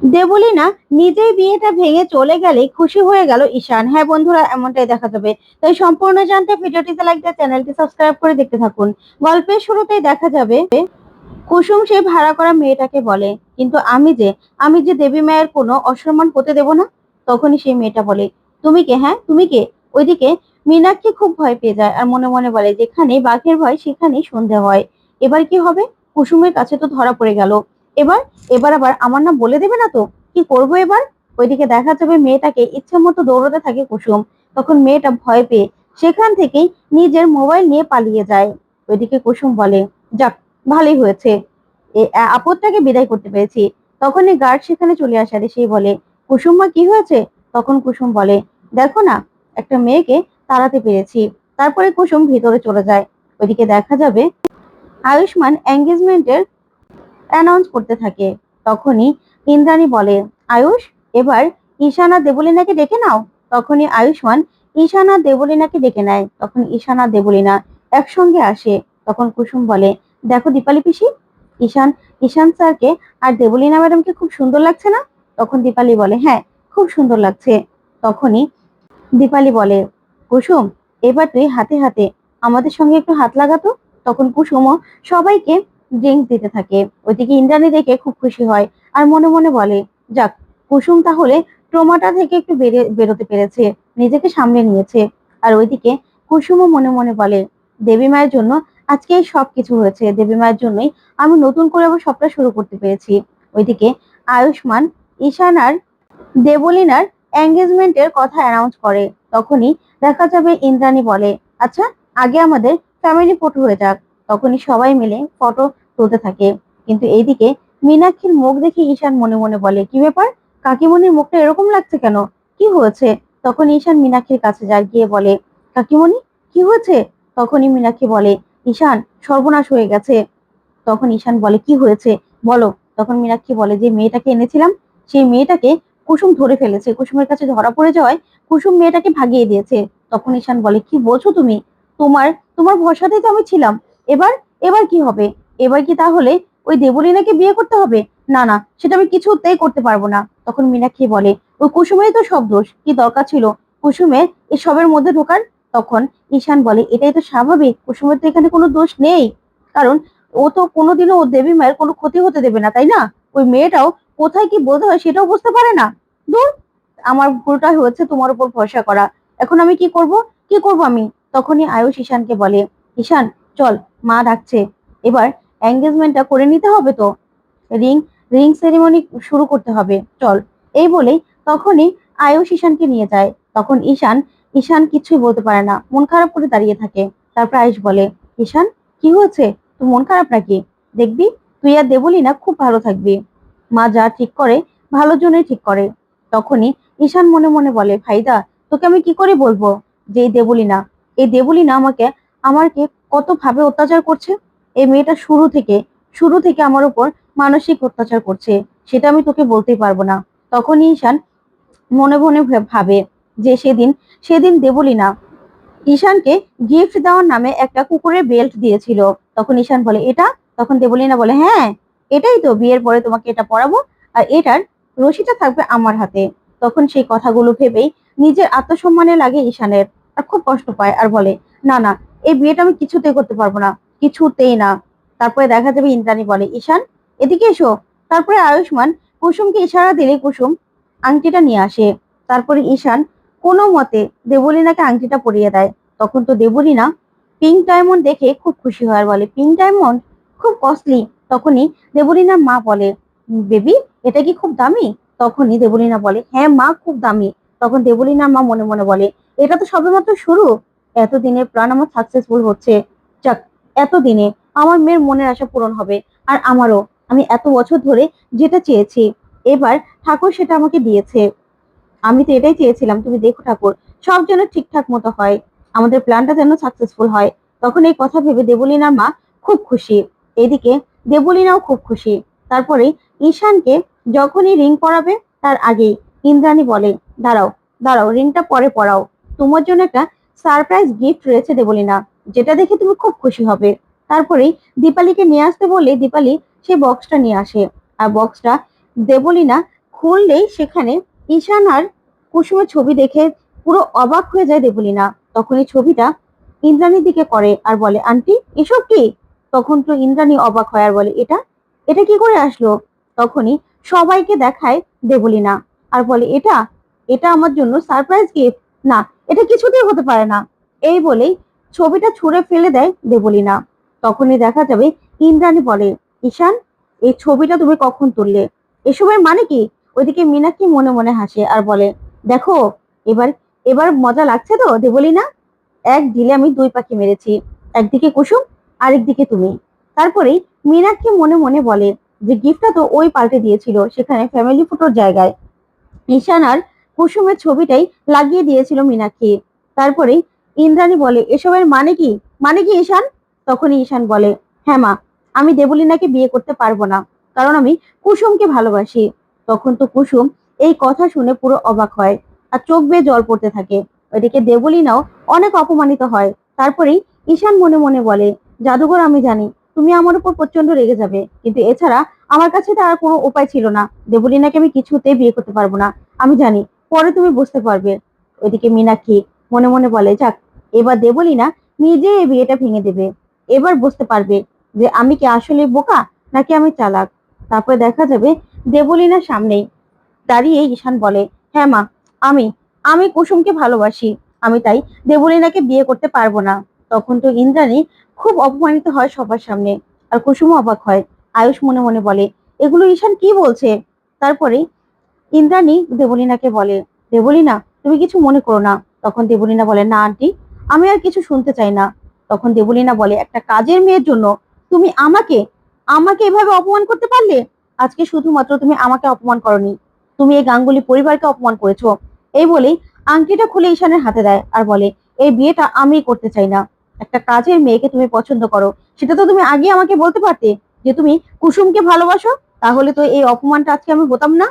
দেবলিনা নিজেই বিয়েটা ভেঙে চলে গেলে খুশি হয়ে গেল ঈশান। হ্যাঁ বন্ধুরা, এমনটাই দেখা যাবে। তাই সম্পূর্ণ জানতে ভিডিওটিতে লাইক দিয়ে চ্যানেলটি সাবস্ক্রাইব করে দেখতে থাকুন। গল্পের শুরুতেই দেখা যাবে, কুসুম সেই ভাড়া করা মেয়েটাকে বলে, কিন্তু আমি যে আমি যে দেবী মায়ের কোনো অসম্মান হতে দেব না? তখনই সেই মেয়েটা বলে, তুমি কে? হ্যাঁ তুমি কে? ওইদিকে মীনাক্ষী খুব ভয় পেয়ে যায় আর মনে মনে বলে যেখানে বাঘের ভয়, সেখানেই সন্ধে হয়। এবার কি হবে? কুসুমের কাছে তো ধরা পড়ে গেল। এবার এবার আবার আমার নাম বলে দেবে না তো? কি করব এবার? ওইদিকে দেখা যাবে মেয়েটাকে ইচ্ছে মতো দৌড়াতে থাকে কুসুম। তখন মেয়েটা ভয় পেয়ে সেখান থেকেই নিজের মোবাইল নিয়ে পালিয়ে যায়। ওইদিকে কুসুম বলে, যাক, ভালোই হয়েছে। আপদটাকে বিদায় করতে পেরেছি। তখনই গার্ড সেখানে চলে আসে সেই বলে, কুসুম মা, কি হয়েছে? তখন কুসুম বলে, দেখো না, একটা মেয়েকে তাড়াতে পেরেছি। তারপরে কুসুম ভিতরে চলে যায়। ওইদিকে দেখা যাবে আয়ুষ্মান এঙ্গেজমেন্টের অ্যানাউন্স করতে থাকে। তখনই ইন্দ্রাণী বলে, আয়ুষ, এবার ঈশানা দেবলিনাকে ডেকে নাও। তখনই আয়ুষ্মান ঈশানা দেবলিনাকে ডেকে নেয়। তখন ঈশানা দেবলিনা একসঙ্গে আসে। তখন কুসুম বলে, দেখো দীপালি পিসি, ঈশান ঈশান স্যারকে আর দেবলিনা ম্যাডামকে খুব সুন্দর লাগছে না? তখন দীপালি বলে হ্যাঁ খুব সুন্দর লাগছে। তখনই দীপালি বলে, কুসুম, এবার তুই হাতে হাতে আমাদের সঙ্গে একটু হাত লাগাতো তখন কুসুমও সবাইকে ড্রিঙ্কস দিতে থাকে। ওইদিকে ইন্দ্রাণী দেখে খুব খুশি হয় আর মনে মনে বলে, যাক, কুসুম তাহলে ট্রোমাটা থেকে একটু বেরে বেরোতে পেরেছে, নিজেকে সামলে নিয়েছে। আর ওইদিকে কুসুমও মনে মনে বলে, দেবী মায়ের জন্য আজকে সব কিছু হয়েছে। দেবী মায়ের জন্যই আমি নতুন করে আবার সবটা শুরু করতে পেরেছি। ওইদিকে আয়ুষ্মান, ঈশান আর দেবলিনার এঙ্গেজমেন্টের কথা অ্যানাউন্স করে। তখনই দেখা যাবে ইন্দ্রাণী বলে আচ্ছা আগে আমাদের ফ্যামিলি ফটো হয়ে যাক। তখনই সবাই মিলে ফটো তুলতে থাকে। কিন্তু এইদিকে মীনাক্ষীর মুখ দেখে ঈশান মনে মনে বলে, কি ব্যাপার? কাকিমণির মুখটা এরকম লাগছে কেন? কি হয়েছে? তখন ঈশান মীনাক্ষীর কাছে যায়, গিয়ে বলে, কাকিমণি, কি হয়েছে? তখনই মীনাক্ষী বলে, ঈশান, সর্বনাশ হয়ে গেছে। তখন ঈশান বলে, কি হয়েছে? বলো। তখন মীনাক্ষী বলে, যে মেয়েটাকে এনেছিলাম, সেই মেয়েটাকে কুসুম ধরে ফেলেছে। কুসুমের কাছে ধরা পড়ে যাওয়ায় কুসুম মেয়েটাকে ভাগিয়ে দিয়েছে। তখন ঈশান বলে, কি বলছো তুমি? তোমার তোমার ভরসাতেই তো আমি ছিলাম। এবার এবার কি হবে? এবার কি তাহলে ওই দেবলীনাকে বিয়ে করতে হবে? না না, সেটা আমি কিছুতেই করতে পারব না। তখন মীনাক্ষী বলে, ওই কুসুমেই তো সব দোষ। কি দরকার ছিল? কুসুমের এসবের মধ্যে ঢোকার? তখন ঈশান বলে, এটাই তো স্বাভাবিক। কুসুমের তো এখানে কোনো দোষ নেই। কারণ ও তো কোনোদিনও ও দেবী মায়ের কোনো ক্ষতি হতে দেবে না, তাই না? ওই মেয়েটাও কোথায় কি বলতে হয় সেটাও বুঝতে পারে না। দূর আমার ভুলটা হয়েছে, তোমার উপর ভরসা করা। এখন আমি কি করব? কি করব আমি? তখনই আয়ুষ ঈশানকে বলে, ঈশান, চল মা ডাকছে। এবার এঙ্গেজমেন্টটা করে নিতে হবে তো? রিং রিং সেরিমনি শুরু করতে হবে। চল। এই বলেই তখনই আয়ুষ ঈশানকে নিয়ে যায়। তখন ঈশান ঈশান কিছুই বলতে পারে না। মন খারাপ করে দাঁড়িয়ে থাকে। তারপর আয়ুষ বলে, ঈশান, কি হয়েছে? তুই মন খারাপ নাকি? দেখবি, তুই আর দেবলি না খুব ভালো থাকবি। মা যা ঠিক করে ভালোর জন্যই ঠিক করে। তখনই ঈশান মনে মনে বলে, ভাইদা, তোকে আমি কি করে বলব? যে এই দেবলি না। এই দেবলি না আমাকে আমাকে কত ভাবে অত্যাচার করছে? এই মেয়েটা শুরু থেকে শুরু থেকে আমার উপর মানসিক অত্যাচার করছে, সেটা আমি তোকে বলতেই পারব না। তখনই ঈশান মনে মনে ভাবে যে সেদিন সেদিন দেবলি না ঈশানকে গিফট দেওয়ার নামে একটা কুকুরের বেল্ট দিয়েছিল। তখন ঈশান বলে, এটা? তখন দেবলিনা বলে হ্যাঁ এটাই তো, বিয়ের পরে তোমাকে এটা পরাবো, আর এটার রশিটা থাকবে আমার হাতে। তখন সেই কথাগুলো ভেবেই নিজের আত্মসম্মানে লাগে ঈশানের, আর খুব কষ্ট পায়, আর বলে, না না এই বিয়েটা আমি কিছুতেই করতে পারব না, কিছুতেই না। তারপরে দেখা যাবে ইন্দ্রাণী বলে, ঈশান, এদিকে এসো। তারপরে আয়ুষ্মান কুসুমকে ইশারা দিলে কুসুম আংটিটা নিয়ে আসে। তারপরে ঈশান কোনো মতে দেবলিনাকে আংটিটা পরিয়ে দেয়। তখন তো দেবলীনা পিঙ্ক ডায়মন্ড দেখে খুব খুশি হয় বলে পিঙ্ক ডায়মন্ড খুব কস্টলি তখনই দেবলিনার মা বলে বেবি এটা কি খুব দামি? তখনই দেবলীনা বলে হ্যাঁ মা, খুব দামি। তখন দেবলিনার মা মনে মনে বলে, এটা তো সবেমাত্র শুরু। এতদিনের প্ল্যান আমার সাকসেসফুল হচ্ছে। যাক, এতদিনে আমার মেয়ের মনের আশা পূরণ হবে। আর আমারও, আমি এত বছর ধরে যেটা চেয়েছি, এবার ঠাকুর সেটা আমাকে দিয়েছে। আমি তো এটাই চেয়েছিলাম, তুমি দেখো ঠাকুর, সব যেন ঠিকঠাক মতো হয়। আমাদের প্ল্যানটা যেন সাকসেসফুল হয়। তখন এই কথা ভেবে দেবলিনার মা খুব খুশি। এদিকে দেবলিনাও খুব খুশি। তারপরে ঈশানকে যখনই রিং পরাবে, তার আগেই ইন্দ্রাণী বলে, দাঁড়াও দাঁড়াও রিংটা পরে পরাও। তোমার জন্য একটা সারপ্রাইজ গিফট রয়েছে দেবলিনা, যেটা দেখে তুমি খুব খুশি হবে। তারপরেই দীপালিকে নিয়ে আসতে বললে দীপালি সেই বক্সটা নিয়ে আসে, আর বক্সটা দেবলিনা খুললেই সেখানে ঈশান আর কুসুমের ছবি দেখে পুরো অবাক হয়ে যায় দেবলীনা। তখন এই ছবিটা ইন্দ্রাণীর দিকে করে আর বলে, আন্টি, এসব কি? তখন তো ইন্দ্রাণী অবাক হয় আর বলে, এটা এটা কি করে আসলো? তখনই সবাইকে দেখায় দেবলীনা আর বলে, এটা এটা আমার জন্য সারপ্রাইজ গিফট? না এটা কিছুতেই হতে পারে না। এই বলেই ছবিটা ছুঁড়ে ফেলে দেয় দেবলীনা। তখনই দেখা যাবে ইন্দ্রাণী বলে, ঈশান, এই ছবিটা তুমি কখন তুললে? এসবের মানে কি? ওইদিকে মীনাক্ষী মনে মনে হাসে আর বলে, দেখো, এবার এবার মজা লাগছে তো দেবলীনা? এক দিলে আমি দুই পাখি মেরেছি, একদিকে কুসুম, আরেকদিকে তুমি। তারপরেই মীনাক্ষী মনে মনে বলে, যে গিফটটা তো ওই পাল্টে দিয়েছিল সেখানে ফ্যামিলি ফটোর জায়গায়। ঈশান আর কুসুমের ছবিটাই লাগিয়ে দিয়েছিল মীনাক্ষী। তারপরে ইন্দ্রাণী বলে, এসবের মানে কি? মানে কি ঈশান? তখনই ঈশান বলে হ্যাঁ মা, আমি দেবলীনাকে বিয়ে করতে পারব না, কারণ আমি কুসুমকে ভালোবাসি। তখন তো কুসুম এই কথা শুনে পুরো অবাক হয় আর চোখ বেয়ে জল পড়তে থাকে। ওইদিকে দেবলীনাও অনেক অপমানিত হয়। তারপরেই ঈশান মনে মনে বলে, জাদুঘর আমি জানি, তুমি আমার উপর প্রচণ্ড রেগে যাবে, কিন্তু এছাড়া আমার কাছে তার কোনো উপায় ছিল না। দেবলীনাকে আমি কিছুতে বিয়ে করতে পারব না। আমি জানি পরে তুমি বুঝতে পারবে। ওইদিকে মীনাক্ষী মনে মনে বলে, যাক, এবার দেবলীনা নিজে এই বিয়েটা ভেঙে দেবে। এবার বুঝতে পারবে যে আমি কি আসলে বোকা নাকি আমি চালাক। তারপরে দেখা যাবে দেবলীনার সামনেই। দাঁড়িয়ে ঈশান বলে হ্যাঁ মা, আমি আমি কুসুমকে ভালোবাসি। আমি তাই দেবলীনাকে বিয়ে করতে পারব না। তখন তো ইন্দ্রাণী খুব অপমানিত হয় সবার সামনে। আর কুসুমও অবাক হয়। আয়ুষ মনে মনে বলে, এগুলো ঈশান কি বলছে? তারপরে ইন্দ্রাণী দেবলীনাকে বলে, দেবলীনা, তুমি কিছু মনে করো না। তখন দেবলীনা বলে, না, আন্টি, আমি আর কিছু শুনতে চাই না। তখন দেবলীনা বলে, একটা কাজের মেয়ের জন্য তুমি আমাকে আমাকে এভাবে অপমান করতে পারলে? আজকে শুধুমাত্র তুমি আমাকে অপমান করনি। তুমি এই গাঙ্গুলি পরিবারকে অপমান করেছ। এই বলেই আংটিটা খুলে ঈশানের হাতে দেয় আর বলে, এই বিয়েটা আমি করতে চাই না। একটা কাজের মেয়েকে তুমি পছন্দ করো। সেটা তো তুমি আগে আমাকে বলতে পারতে যে তুমি কুসুমকে ভালোবাসো? তাহলে তো এই অপমানটা আজকে আমি হতাম না?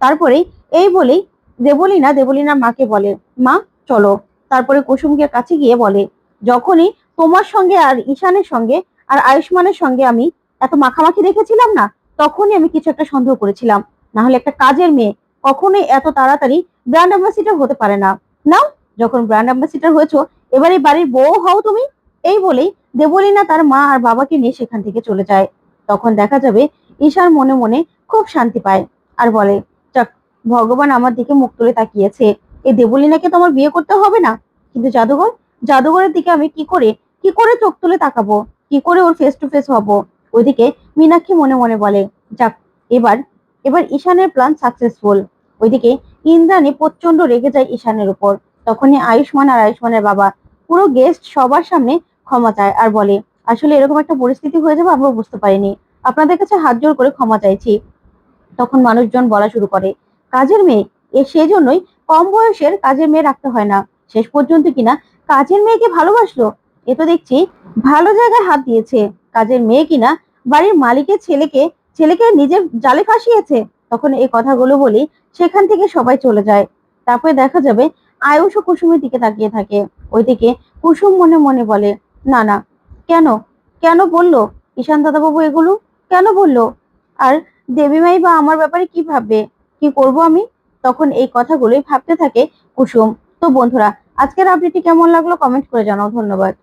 তারপরে এই বলেই দেবলীনা দেবলীনার মাকে বলে, মা, চলো। তারপরে কুসুমকে কাছে গিয়ে বলে, যখনই তোমার সঙ্গে আর ঈশানের সঙ্গে আর আয়ুষ্মানের সঙ্গে আমি এত মাখামাখি দেখেছিলাম না, তখনই আমি কিছু একটা সন্দেহ করেছিলাম। না হলে একটা কাজের মেয়ে কখনোই এত তাড়াতাড়ি ব্র্যান্ড অ্যাম্বাসিডার হতে পারে না। নাও, যখন ব্র্যান্ড অ্যাম্বাসিডার হয়েছো, এবার এই বাড়ির বউ হও তুমি। এই বলেই দেবলীনা তার মা আর বাবাকে নিয়ে সেখান থেকে চলে যায়। তখন দেখা যাবে ঈশার মনে মনে খুব শান্তি পায় আর বলে ভগবান আমার দিকে মুখ তুলে তাকিয়েছে। এই দেবলীনাকে তো আমার বিয়ে করতে হবে না? কিন্তু জাদুঘর, জাদুঘরের দিকে আমি কি করে কি করে চোখ তুলে তাকাবো? কি করে ওর ফেস টু ফেস হব? ওইদিকে মীনাক্ষী মনে মনে বলে, যাক, এবার এবার ঈশানের প্ল্যান সাকসেসফুল ওইদিকে ইন্দ্রাণী প্রচণ্ড রেগে যায় ঈশানের উপর। তখনই আয়ুষ্মান আর আয়ুষ্মানের বাবা পুরো গেস্ট সবার সামনে ক্ষমা চায় আর বলে, আসলে এরকম একটা পরিস্থিতি হয়ে যাবে আমরা বুঝতে পারিনি। আপনাদের কাছে হাত জোর করে ক্ষমা চাইছি। তখন মানুষজন বলা শুরু করে কাজের মেয়ে। এ সেজন্যই কম বয়সের কাজের মেয়ে রাখতে হয় না। শেষ পর্যন্ত কিনা কাজের মেয়েকে ভালোবাসলো। এ তো দেখছি ভালো জায়গায় হাত দিয়েছে। কাজের মেয়ে কিনা বাড়ির মালিকের ছেলেকে ছেলেকে নিজের জালে ফাঁসিয়েছে। তখন এই কথাগুলো বলি সেখান থেকে সবাই চলে যায়। তারপরে দেখা যাবে আয়ুষ ও কুসুমের দিকে তাকিয়ে থাকে। ওইদিকে কুসুম মনে মনে বলে, না না, কেন? কেন বলল? ঈশান দাদাবাবু এগুলো? কেন বলল? আর দেবীমাই বা আমার ব্যাপারে কি ভাববে? কি করব আমি? তখন এই কথাগুলোই ভাবতে থাকে কুসুম। তো বন্ধুরা, আজকের আপডেটটি কেমন লাগল? কমেন্ট করে জানাও। ধন্যবাদ।